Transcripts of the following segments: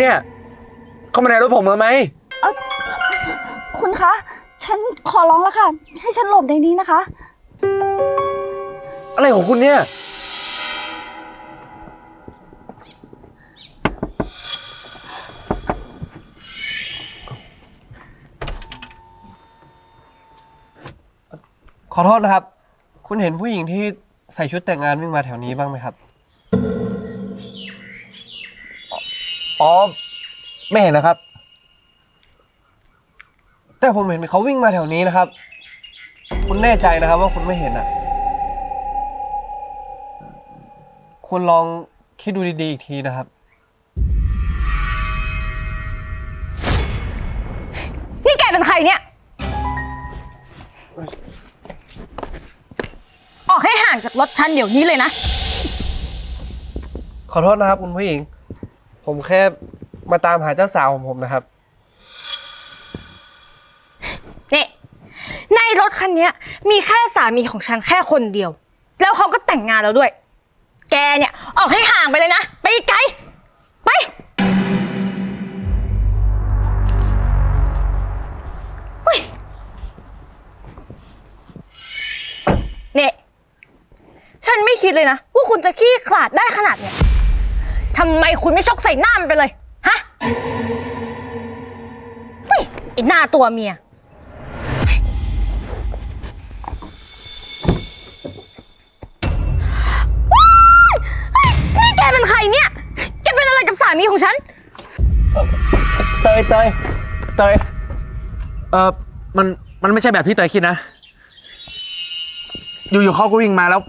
เนี่ย เข้ามาในรถผมเลยไหมคุณคะ ฉันขอร้องแล้วค่ะ ให้ฉันหลบในนี้นะคะ อะไรของคุณเนี่ย ขอโทษนะครับ คุณเห็นผู้หญิงที่ใส่ชุดแต่งงานวิ่งมาแถวนี้บ้างไหมครับ อ๋อ ไม่เห็นนะครับ แต่ผมเห็นเขาวิ่งมาแถวนี้นะครับ คุณแน่ใจนะครับ ว่าคุณไม่เห็นอะ คุณลองคิดดูดีๆอีกทีนะครับ นี่แกเป็นใครเนี่ย ออกให้ห่างจากรถฉันเดี๋ยวนี้เลยนะ ขอโทษนะครับคุณผู้หญิง ผมแค่มาตามหาเจ้าสาวของผมนะครับ นี่ในรถคันเนี้ย มีแค่สามีของฉันแค่คนเดียว แล้วเขาก็แต่งงานแล้วด้วย แกเนี่ย ออกให้ห่างไปเลยนะ ไปไกลไปเฮ้ยเนี่ย ฉันไม่คิดเลยนะ ว่าคุณจะขี้ขลาดได้ขนาดเนี้ย ทำไมคุณไม่ชกใส่หน้ามันไปเลย ฮะเฮ้ยไอหน้าตัวเมีย นี่แกเป็นใครเนี่ย แกเป็นอะไรกับสามีของฉัน เตยเตยเตยเออมันมันไม่ใช่แบบที่เตยคิดนะ อยู่ๆเขาก็วิ่งมาแล้ว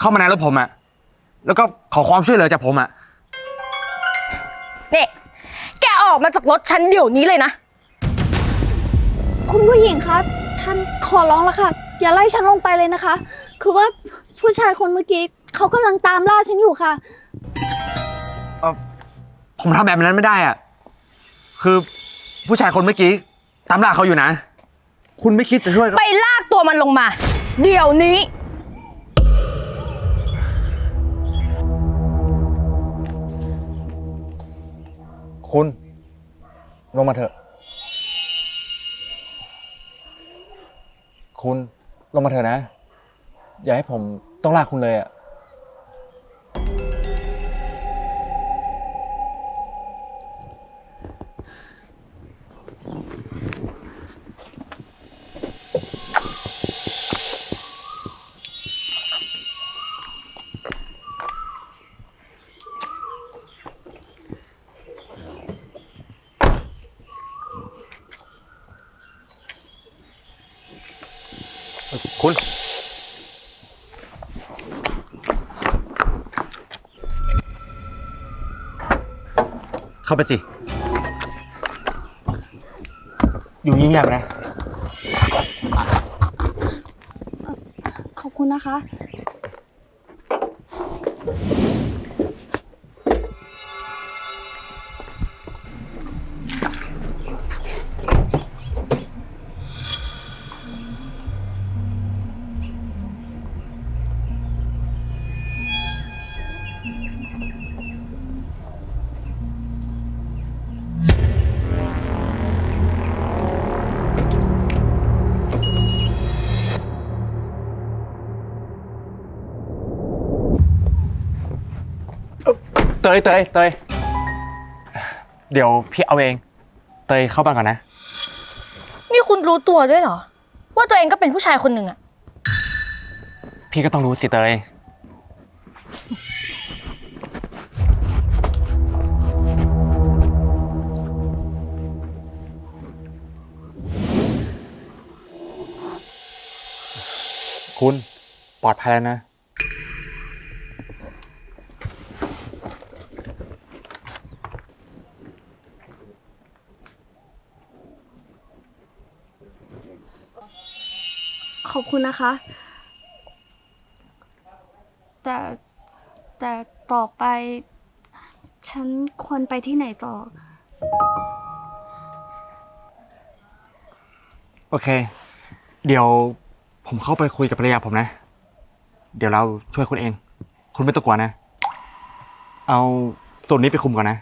เข้ามาในรถผมอะแล้วก็ขอความช่วยเหลือจากผมอะ ออกมาจากรถฉันเดี๋ยวนี้เลยนะ คุณผู้หญิงคะฉันขอร้องแล้วค่ะ อย่าไล่ฉันลงไปเลยนะคะ คือว่าผู้ชายคนเมื่อกี้เขากำลังตามล่าฉันอยู่ค่ะผมทำแบบนั้นไม่ได้อะคือผู้ชายคนเมื่อกี้ ตามล่าเขาอยู่นะ คุณไม่คิดจะช่วยเขาไปลากตัวมันลงมา เดี๋ยวนี้ คุณ ลงมาเถอะ คุณลงมาเถอะนะ อย่าให้ผมต้องลากคุณเลยอะ คุณเข้าไปสิ อยู่เงียบๆนะ ขอบคุณนะคะ เตยเตยเตยเดี๋ยวพี่เอาเอง เตยเข้าบ้านก่อนนะ นี่คุณรู้ตัวด้วยเหรอ ว่าตัวเองก็เป็นผู้ชายคนหนึ่งอะพี่ก็ต้องรู้สิเตย คุณปลอดภัยแล้วนะ ขอบคุณนะคะ แต่แต่ต่อไป ฉันควรไปที่ไหนต่อ โอเค เดี๋ยวผมเข้าไปคุยกับภรรยาผมนะ เดี๋ยวเราช่วยคุณเอง คุณไม่ต้องกลัวนะ เอาส่วนนี้ไปคุมก่อนนะ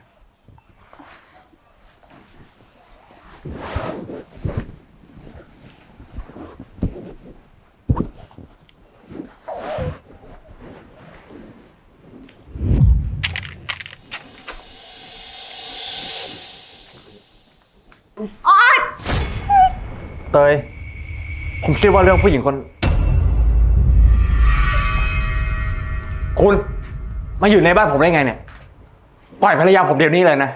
เตย ผมคิดว่าเรื่องผู้หญิงคน คุณมาอยู่ในบ้านผมได้ไงเนี่ย ปล่อยภรรยาผมเดี๋ยวนี้เลยนะ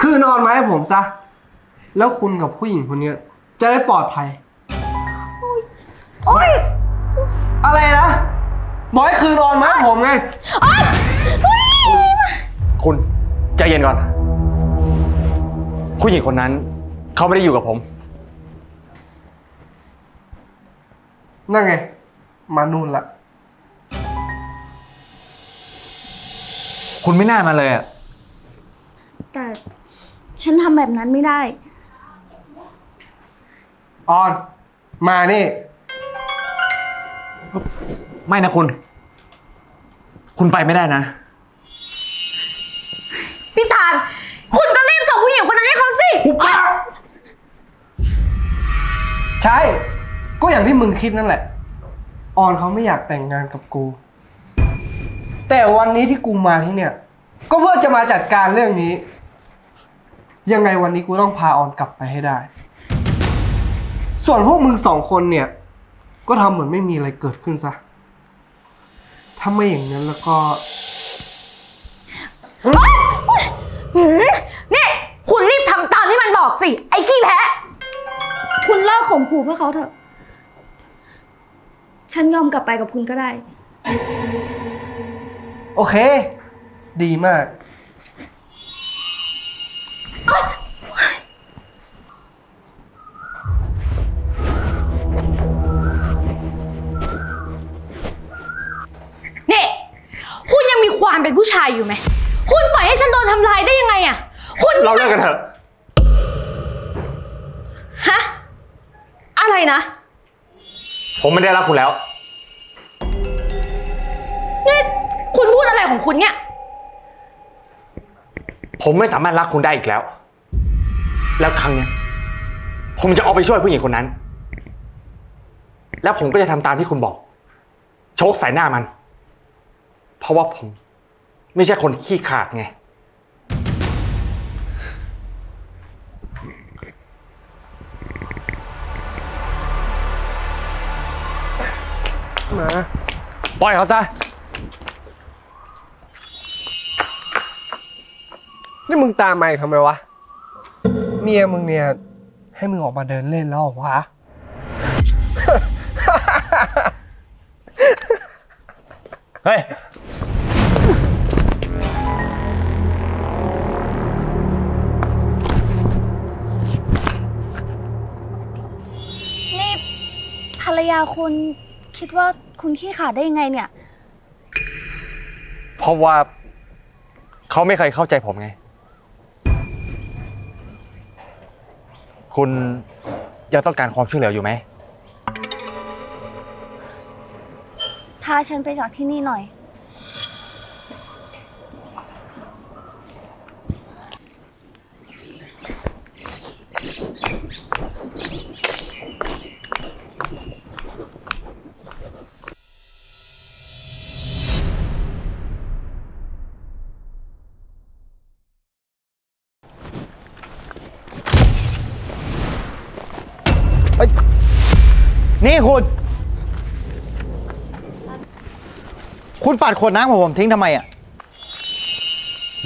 คือนอนมาให้ผมซะ แล้วคุณกับผู้หญิงคนเนี้ยจะได้ปลอดภัย โอ๊ย อะไรนะบอกให้คืนนอนมาให้ผมไงคุณใจเย็นก่อน ผู้หญิงคนนั้น เขาไม่ได้อยู่กับผม นั่นไง มานู่นละ คุณไม่น่ามาเลยอะแต่ฉันทำแบบนั้นไม่ได้ ออน มานี่ ไม่นะคุณ คุณไปไม่ได้นะ พี่ตาลคุณก็รีบส่งผู้หญิงคนนั้นให้เขาสิ หุบปากใช่ ก็อย่างที่มึงคิดนั่นแหละ ออนเขาไม่อยากแต่งงานกับกู แต่วันนี้ที่กูมาที่เนี่ย ก็เพื่อจะมาจัดการเรื่องนี้ ยังไงวันนี้กูต้องพาออนกลับไปให้ได้ ส่วนพวกมึงสองคนเนี่ย ก็ทำเหมือนไม่มีอะไรเกิดขึ้นซะ ถ้าไม่อย่างนั้นแล้วก็ หืมนี่ คุณรีบทำตามที่มันบอกสิ ไอ้ขี้แพ้ คุณเลิกข่มขู่เพื่อเขาเถอะ ฉันยอมกลับไปกับคุณก็ได้ โอเค ดีมาก นี่ คุณยังมีความเป็นผู้ชายอยู่ไหม คุณปล่อยให้ฉันโดนทำร้ายได้ยังไงอะคุณเราเลิกกันเถอะ ฮะ อะไรนะ ผมไม่ได้รักคุณแล้ว นี่คุณพูดอะไรของคุณเนี่ย ผมไม่สามารถรักคุณได้อีกแล้ว แล้วครั้งเนี้ยผมจะออกไปช่วยผู้หญิงคนนั้น แล้วผมก็จะทำตามที่คุณบอก โชกใส่หน้ามัน เพราะว่าผม ไม่ใช่คนขี้ขลาดไง มาปล่อยเขาซะ นี่มึงตามมาอีกทำไมวะ เมียมึงเนี่ย ให้มึงออกมาเดินเล่นแล้วเหรอวะ เฮ้ย นี่ภรรยาคุณ คิดว่าคุณขี้ขลาดได้ยังไงเนี่ย เพราะว่าเขาไม่เคยเข้าใจผมไง คุณยังต้องการความช่วยเหลืออยู่ไหม พาฉันไปจากที่นี่หน่อย นี่คุณ คุณปัดขวดน้ำของผมทิ้งทำไมอะ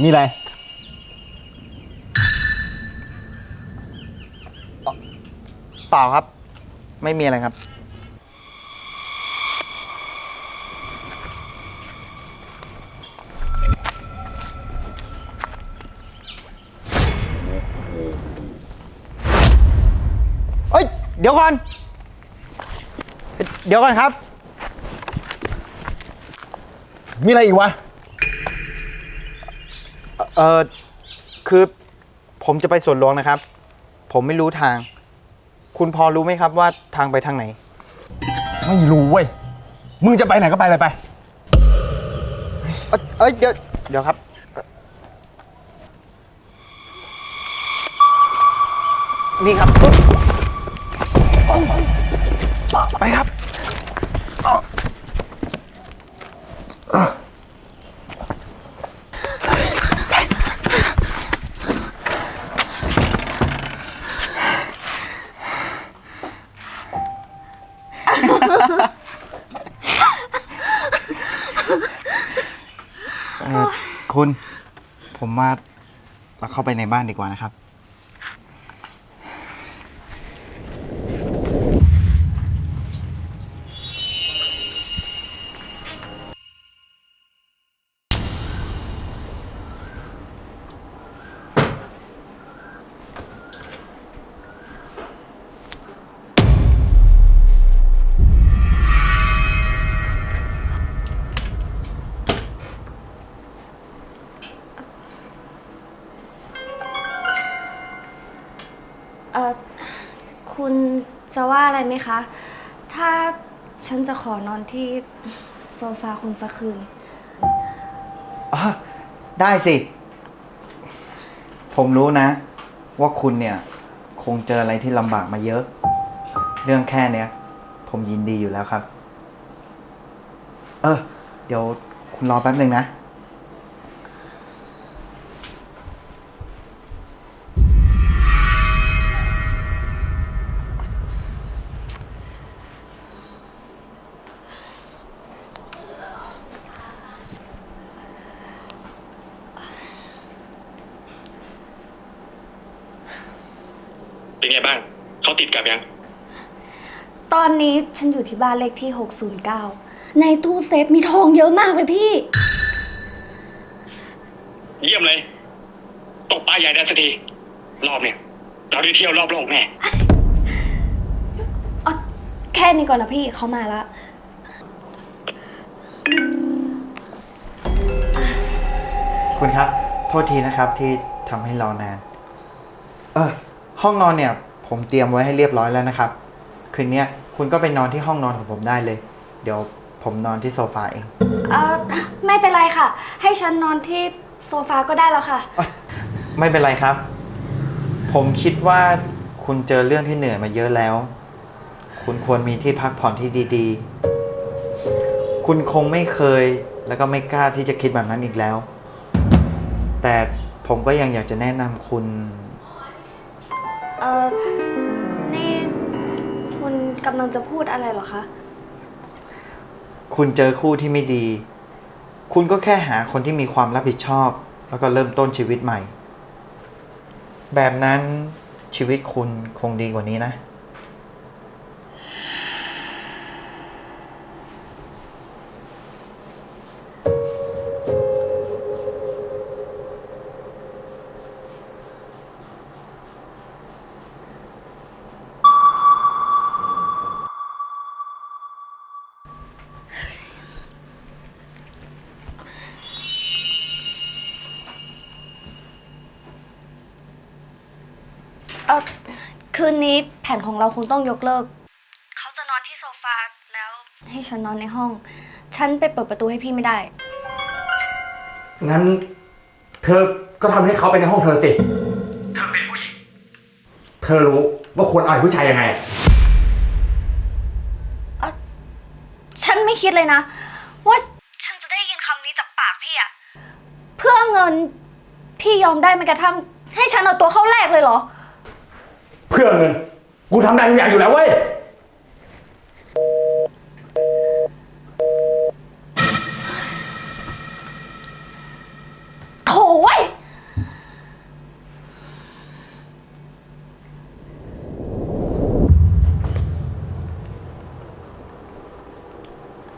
มีอะไร เปล่าครับ ไม่มีอะไรครับ เอ้ย เดี๋ยวก่อน เดี๋ยวก่อนครับ มีอะไรอีกวะ เออคือผมจะไปสวนหลวงนะครับ ผมไม่รู้ทาง คุณพอรู้ไหมครับว่าทางไปทางไหน ไม่รู้เว้ย มึงจะไปไหนก็ไปเลยไป เอ้ยเอ้ยเดี๋ยวเดี๋ยวครับนี่ครับ ไปครับ เอ่อคุณ ผมว่าเราเข้า ไปในบ้านดีกว่านะครับ จะว่าอะไรไหมคะ ถ้าฉันจะขอนอนที่โซฟาคุณสักคืน อ๋อได้สิ ผมรู้นะ ว่าคุณเนี่ย คงเจออะไรที่ลำบากมาเยอะ เรื่องแค่เนี้ย ผมยินดีอยู่แล้วครับ เออ เดี๋ยวคุณรอแป๊บหนึ่งนะ นนี้ฉันอยู่ที่บ้านเลขที่ 609 ในตู้เซฟมีทองเยอะมากเลยพี่ เยี่ยมเลย ตกปลาใหญ่ได้สักทีรอบเนี่ย เราได้เที่ยวรอบโลกแน่เอาแค่นี้ก่อนนะพี่เขามาละคุณครับ โทษทีนะครับที่ทำให้รอนาน เออ ห้องนอนเนี่ย ผมเตรียมไว้ให้เรียบร้อยแล้วนะครับ คืนเนี้ย คุณก็ไปนอนที่ห้องนอนของผมได้เลย เดี๋ยวผมนอนที่โซฟาเองเออไม่เป็นไรค่ะ ให้ฉันนอนที่โซฟาก็ได้แล้วค่ะไม่เป็นไรครับ ผมคิดว่าคุณเจอเรื่องที่เหนื่อยมาเยอะแล้ว คุณควรมีที่พักผ่อนที่ดีๆ คุณคงไม่เคยแล้วก็ไม่กล้าที่จะคิดแบบนั้นอีกแล้ว แต่ผมก็ยังอยากจะแนะนำคุณ เออนี่ คุณกำลังจะพูดอะไรเหรอคะ คุณเจอคู่ที่ไม่ดี คุณก็แค่หาคนที่มีความรับผิดชอบ แล้วก็เริ่มต้นชีวิตใหม่ แบบนั้นชีวิตคุณคงดีกว่านี้นะ เออคืนนี้แผนของเราคงต้องยกเลิก เขาจะนอนที่โซฟาแล้วให้ฉันนอนในห้อง ฉันไปเปิดประตูให้พี่ไม่ได้ งั้น เธอก็ทำให้เขาไปในห้องเธอสิ เธอเป็นผู้หญิง เธอรู้ว่าควรอ่อยผู้ชายยังไง ฉันไม่คิดเลยนะ ว่าฉันจะได้ยินคำนี้จากปากพี่อะเพื่อเงินพี่ยอมได้แม้กระทั่งให้ฉันเอาตัวเข้าแรกเลยเหรอ เพื่อเงิน กูทำได้ทุกอย่างอยู่แล้วเว้ย โถเว้ย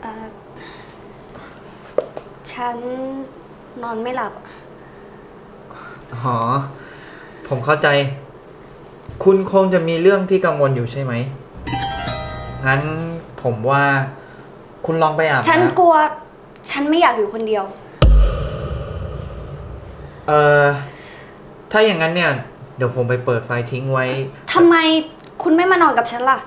เอ่อฉันนอนไม่หลับ อ๋อ ผมเข้าใจ คุณคงจะมีเรื่องที่กังวลอยู่ใช่ไหม งั้นผมว่าคุณลองไปอาบฉันน้ำกลัว ฉันไม่อยากอยู่คนเดียว เอ่อ ถ้าอย่างนั้นเนี่ย เดี๋ยวผมไปเปิดไฟทิ้งไว้ ทำไมคุณไม่มานอนกับฉันล่ะ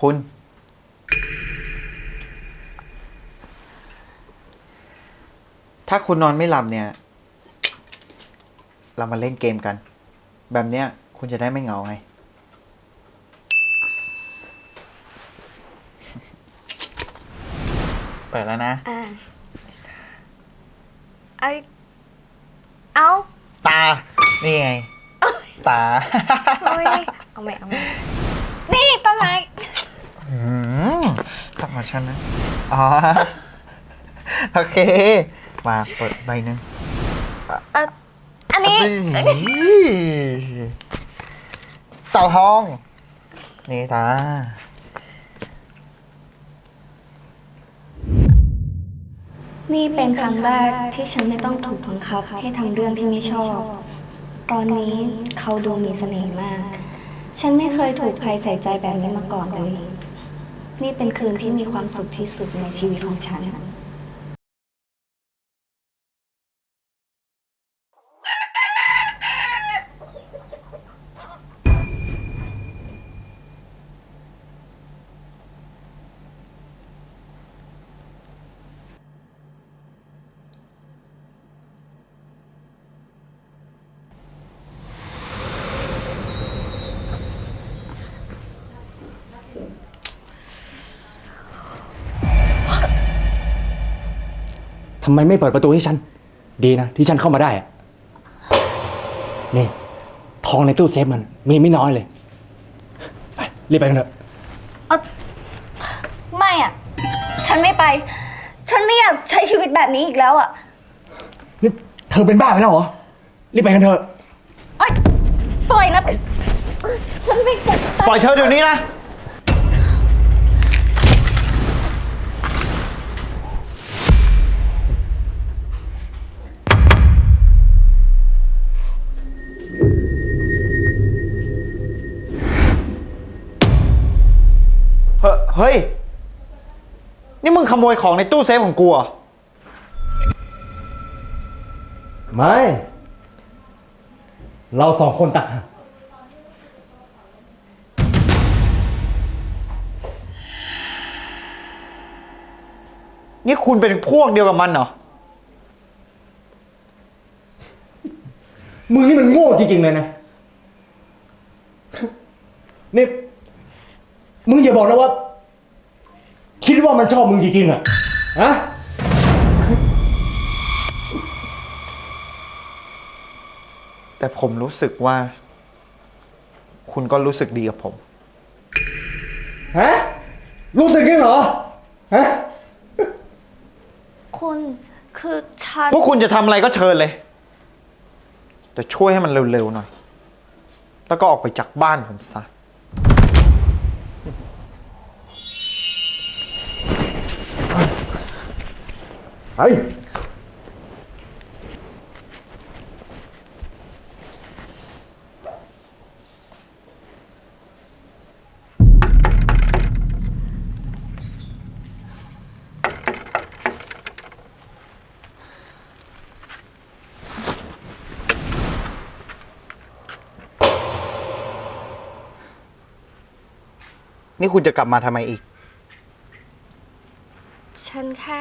คุณ ถ้าคุณนอนไม่หลับเนี่ย เรามาเล่นเกมกัน แบบเนี้ย คุณจะได้ไม่เหงาไง เปิดแล้วนะ อ่าไอเอาตา นี่ไง ตาเฮ้ยเอาใหม่เอาใหม่นี่ต้นไม้ อืมกลับมาฉันนะ อ๋อ โอเค มาเปิดใบหนึ่งเอ่ออันนี้เต่าทอง นี่ตา นี่เป็นครั้งแรกที่ฉันไม่ต้องถูกบังคับให้ทำเรื่องที่ไม่ชอบ ตอนนี้เขาดูมีเสน่ห์มาก ฉันไม่เคยถูกใครใส่ใจแบบนี้มาก่อนเลย นี่เป็นคืนที่มีความสุขที่สุดในชีวิตของฉัน ไมไม่เปิดประตูให้ฉัน ดีนะ ที่ฉันเข้ามาได้อะนี่ ทองในตู้เซฟมัน มีไม่น้อยเลยไปรีบไปกันเถอะไม่อะ ฉันไม่ไป ฉันไม่อยากใช้ชีวิตแบบนี้อีกแล้วอะนี่เธอเป็นบ้าไปแล้วเหรอ รีบไปกันเถอะ เอ้ยปล่อยนะ ฉันไม่เจ็บ ปล่อยเธอเดี๋ยวนี้นะ เฮ้เฮ้ย นี่มึงขโมยของในตู้เซฟของกูเหรอไม่ เราสองคนต่างหากนี่คุณเป็นพวกเดียวกับมันเหรอ มึงนี่มันโง่จริงๆเลยนะ นี่ มึงอย่าบอกนะว่าคิ ดว่ามันชอบมึงจริงๆอะฮะ แต่ผมรู้สึกว่า คุณก็รู้สึกดีกับผม ฮะ รู้สึกยังเหรอ ฮะ คุณคือฉัน พวกคุณจะทำอะไรก็เชิญเลย แต่ช่วยให้มันเร็วๆหน่อย แล้วก็ออกไปจากบ้านผมซะ เฮ้ยนี่คุณจะกลับมาทำไมอีก ฉันแค่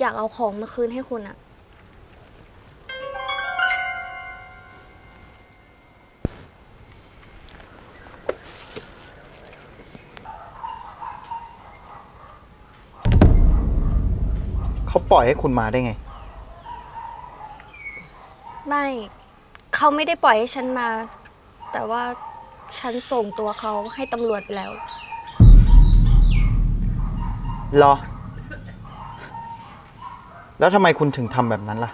อยากเอาของมาคืนให้คุณอะเขาปล่อยให้คุณมาได้ไง ไม่เขาไม่ได้ปล่อยให้ฉันมา แต่ว่าฉันส่งตัวเขาให้ตำรวจไปแล้วเหรอ แล้วทำไมคุณถึงทำแบบนั้นล่ะ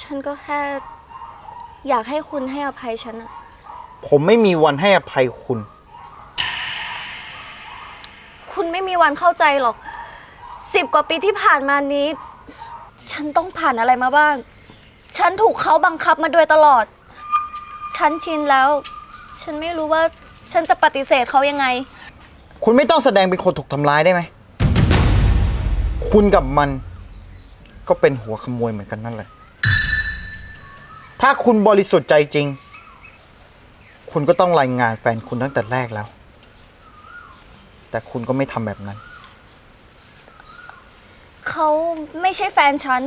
ฉันก็แค่ อยากให้คุณให้อภัยฉันอะผมไม่มีวันให้อภัยคุณ คุณไม่มีวันเข้าใจหรอกสิบกว่าปีที่ผ่านมานี้ ฉันต้องผ่านอะไรมาบ้าง ฉันถูกเขาบังคับมาโดยตลอด ฉันชินแล้ว ฉันไม่รู้ว่าฉันจะปฏิเสธเขายังไง คุณไม่ต้องแสดงเป็นคนถูกทำร้ายได้ไหม คุณกับมัน ก็เป็นหัวขโมยเหมือนกันนั่นแหละ ถ้าคุณบริสุทธิ์ใจจริง คุณก็ต้องรายงานแฟนคุณตั้งแต่แรกแล้ว แต่คุณก็ไม่ทำแบบนั้น เขาไม่ใช่แฟนฉัน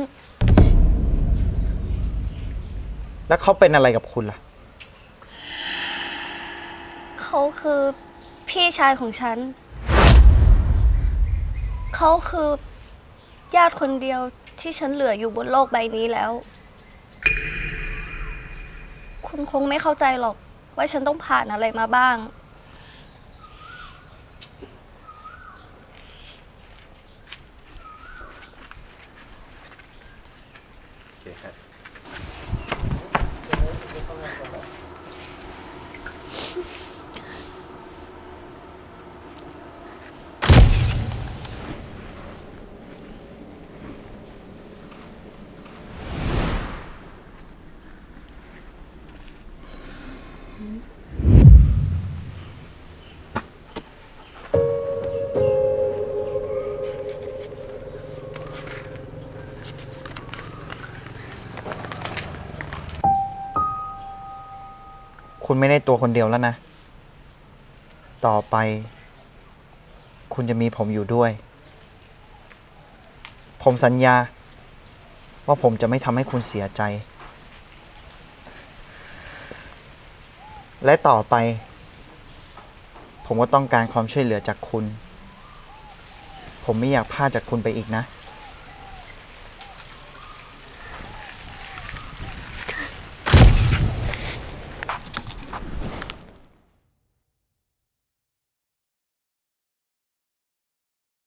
แล้วเขาเป็นอะไรกับคุณล่ะ เขาคือพี่ชายของฉัน เขาคือ ญาติคนเดียวที่ฉันเหลืออยู่บนโลกใบนี้แล้ว คุณคงไม่เข้าใจหรอกว่าฉันต้องผ่านอะไรมาบ้าง คุณไม่ได้ตัวคนเดียวแล้วนะ ต่อไป คุณจะมีผมอยู่ด้วย ผมสัญญา ว่าผมจะไม่ทำให้คุณเสียใจ และต่อไป ผมก็ต้องการความช่วยเหลือจากคุณ ผมไม่อยากพลาดจากคุณไปอีกนะ